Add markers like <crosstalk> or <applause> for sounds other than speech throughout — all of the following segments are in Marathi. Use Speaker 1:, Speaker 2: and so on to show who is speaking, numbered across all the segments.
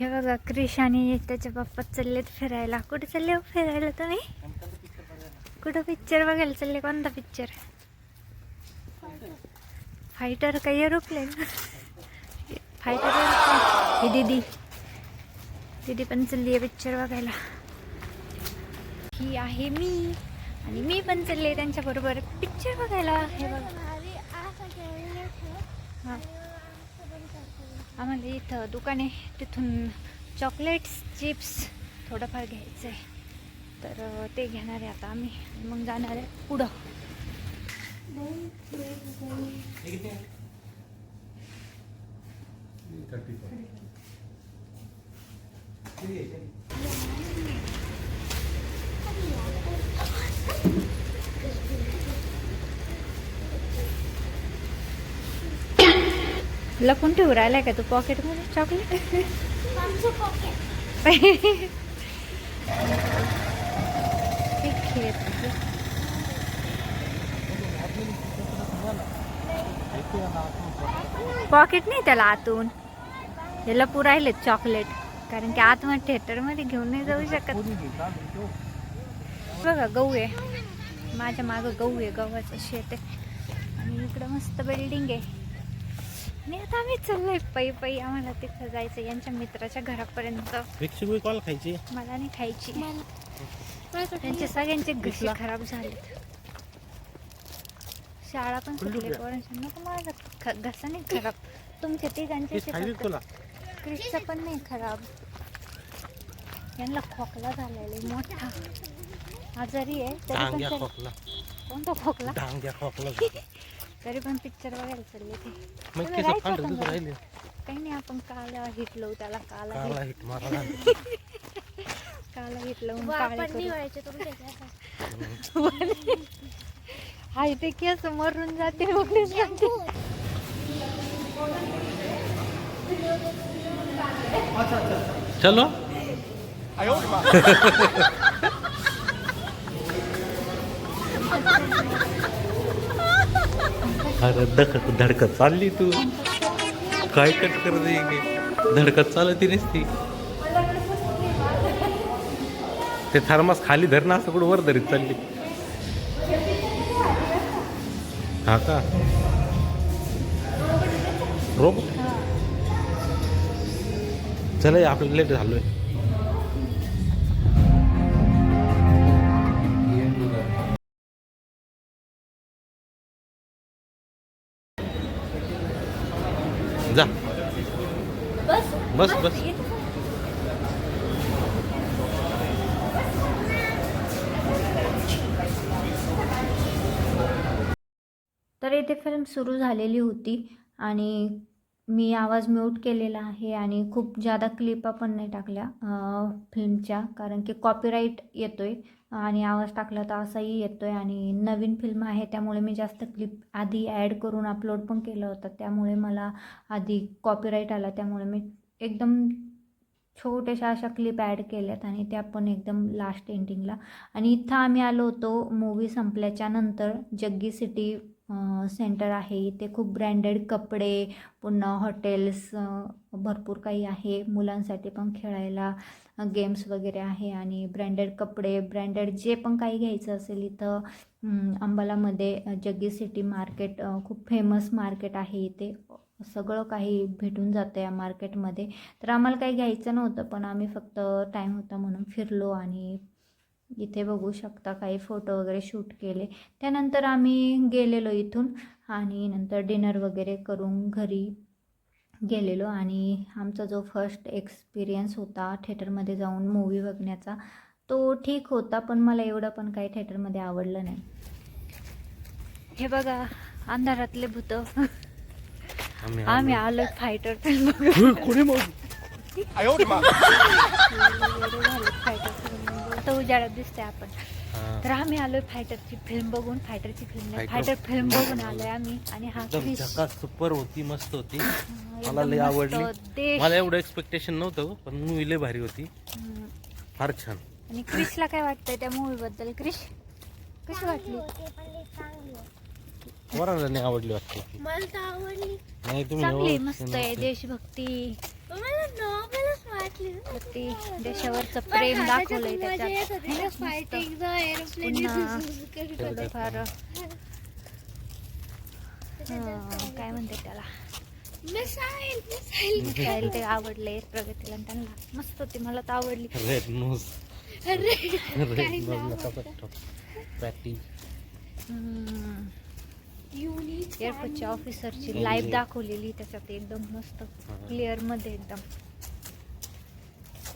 Speaker 1: हे बघा क्रिश आणि त्याच्या बाप्पात चाललेत फिरायला. कुठे चालले हो फिरायला तुम्ही? कुठं पिक्चर बघायला चालले? कोणता पिक्चर फायटर का एरोप्लेन फायटर ही दीदी. दीदी पण चालली आहे पिक्चर बघायला. ही आहे मी. आणि मी पण चालले त्यांच्याबरोबर पिक्चर बघायला. हे बघा. हा. आम्हाला इथं दुकान आहे. तिथून चॉकलेट्स चिप्स थोडंफार घ्यायचं आहे तर ते घेणार आहे आता आम्ही. मग जाणार आहे पुढं. लपून ठेवू राहिलाय का तू पॉकेटमध्ये चॉकलेट पॉकेट नाही त्याला आतून. हे लपू राहिले चॉकलेट कारण की आतमध्ये थिएटरमध्ये घेऊन नाही जाऊ शकत. बघा गहू आहे. माझ्या मागं गहू आहे गव्हाचं शेत आहे. आणि इकडं मस्त बिल्डिंग आहे. आणि आता आम्ही चाललोय पै पै आम्हाला तिथं जायचं यांच्या मित्राच्या घरापर्यंत.
Speaker 2: वेगवेगळी कॉल खायची.
Speaker 1: मला नाही खायची. त्यांचे सगळ्यांचे घसे खराब झाले शाळा पण सुटली पोरांच्या माझा घसा नाही खराब. तुमच्या तिघांचे क्रिसचा पण नाही खराब. यांना खोकला झालेला मोठा. आजारी आहे कोणता खोकला?
Speaker 2: डांग्या खोकला <laughs>
Speaker 1: तरी पण पिक्चर बघायला चालले ते.
Speaker 2: मग केस पांढरे? राहिले.
Speaker 1: काही नाही आपण काला हिट लावू त्याला काला
Speaker 2: काला
Speaker 1: हिट
Speaker 2: मारा <laughs>
Speaker 1: काला हिट लावून काळे करू. <laughs> हाय ते केस मरून जाते मरून जाते.
Speaker 2: चलो. <laughs> अरे धक धडकत चालली तू. काय कट करत धडकत चालती नसती. ते थर्मास खाली धरणं असं कुठं वर धरीत चालली. हा का? रोबोट? चला आपल्याला लेट झालोय. जा. बस बस
Speaker 1: तर इथे फिल्म सुरू झालेली होती आणि मी आवाज म्यूट केलेला आहे आणि खूप जादा क्लिपा पण नाही टाकल्या फिल्मच्या. कारण की कॉपीराईट येतो आहे आणि आवाज टाकला तर असाही येतो आहे आणि नवीन फिल्म आहे त्यामुळे मी जास्त क्लिप आधी ॲड करून अपलोड पण केलं होतं. त्यामुळे मला आधी कॉपीराईट आला त्यामुळे मी एकदम छोट्याशा अशा क्लिप ॲड केल्यात आणि त्या पण एकदम लास्ट एंडिंगला आणि इथं आम्ही आलो होतो मूवी संपल्याच्या नंतर जग्गी सिटी सेंटर आहे. इथे खूप ब्रँडेड कपडे पुन्हा हॉटेल्स भरपूर काही आहे. मुलांसाठी पण खेळायला गेम्स वगैरे आहे आणि ब्रँडेड कपडे ब्रँडेड जे पण काही घ्यायचं असेल इथं अंबालामध्ये जग्गी सिटी मार्केट खूप फेमस मार्केट आहे इथे. सगळं काही भेटून जातं या मार्केटमध्ये. तर आम्हाला काही घ्यायचं नव्हतं पण आम्ही फक्त टाईम होता म्हणून फिरलो आणि इथे बघू शकता काही फोटो वगैरे शूट केले. त्यानंतर आम्ही गेलेलो इथून आणि नंतर डिनर वगैरे करून घरी गेलेलो. आणि आमचा जो फर्स्ट एक्सपिरियन्स होता थिएटरमध्ये जाऊन मूवी बघण्याचा तो ठीक होता पण मला एवढं पण काही थिएटरमध्ये आवडलं नाही. हे बघा अंधारातले भूत. आम्ही आलो. फायटर <laughs>
Speaker 2: मग?
Speaker 1: आता उजाडात दिसतंय आपण. तर आम्ही आलोय फायटरची फिल्म बघून फायटरची फिल्म नाही. फायटर फिल्म बघून आलोय आम्ही. आणि हा
Speaker 2: एकदम
Speaker 1: क्रिश
Speaker 2: झकास सुपर होती मस्त होती. मला लय
Speaker 1: मस्त
Speaker 2: आवडली.
Speaker 1: देश
Speaker 2: मला एवढं एक्सपेक्टेशन नव्हतं पण मूवी लय भारी होती.
Speaker 1: हम्म.
Speaker 2: फार छान.
Speaker 1: आणि क्रिशला काय वाटतंय त्या मूवी बद्दल? क्रिश कशी वाटली?
Speaker 2: वराला नाही आवडली वाटते.
Speaker 3: मला तर आवडली.
Speaker 2: नाही तुम्ही
Speaker 1: चांगली मस्त आहे देशभक्ती. प्रति देशावरचं प्रेम दाखवलंय त्याच्यात. पुन्हा थोडंफार <laughs> काय म्हणते त्याला?
Speaker 3: मिसाईल
Speaker 1: ते <laughs> आवडले प्रगतीला त्यांना. मस्त होती मला तर आवडली.
Speaker 2: रेड नोज
Speaker 1: एअरपोर्टच्या ऑफिसरची लाईव्ह दाखवलेली त्याच्यात एकदम मस्त. क्लिअरमध्ये एकदम.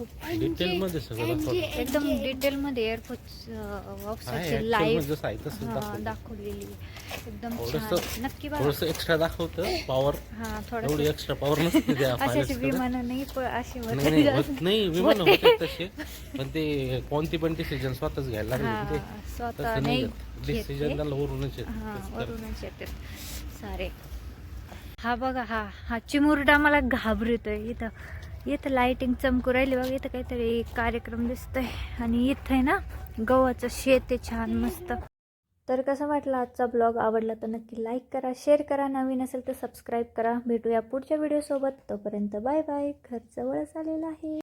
Speaker 1: खूप
Speaker 2: डिटेल मध्ये सगळं दाखवलं.
Speaker 1: एकदम डिटेल मध्ये एअरपोर्ट
Speaker 2: आहे actual मध्ये जसं आहे तसंच दाखवलं.
Speaker 1: दाखवलेली. एकदम
Speaker 2: थोडंसं-
Speaker 1: नक्की बघा.
Speaker 2: थोडस एक्स्ट्रा दाखवतं पॉवर
Speaker 1: हा
Speaker 2: एवढी
Speaker 1: थोडं
Speaker 2: एक्स्ट्रा पॉवर नसते त्या.
Speaker 1: विमान नाही प- असे
Speaker 2: नाही
Speaker 1: होते.
Speaker 2: नाही
Speaker 1: जास्त.
Speaker 2: होत नाही विमान होते तसे. पण ते कोणती पण डिसिजन स्वतःच घ्यायला लागले.
Speaker 1: हा,
Speaker 2: ते
Speaker 1: स्वतः
Speaker 2: तसं
Speaker 1: नाही
Speaker 2: नाही
Speaker 1: घेत
Speaker 2: डिसिजन
Speaker 1: ते.
Speaker 2: वरूनच येत.
Speaker 1: हा
Speaker 2: तसं.
Speaker 1: वरूनच येते. सारे. हा बघा हा हा चिमुरडा मला घाबरतोय. इथं इथं लाइटिंग चमकू राहिली बघा इथं काहीतरी कार्यक्रम दिसतोय. आणि इथं आहे ना गव्हाचं शेत आहे छान मस्त. तर कसं वाटलं आजचा ब्लॉग आवडला तर नक्की लाईक करा शेअर करा. नवीन असेल तर सबस्क्राईब करा. भेटूया पुढच्या व्हिडिओसोबत तोपर्यंत बाय बाय घर जवळच आलेलं आहे.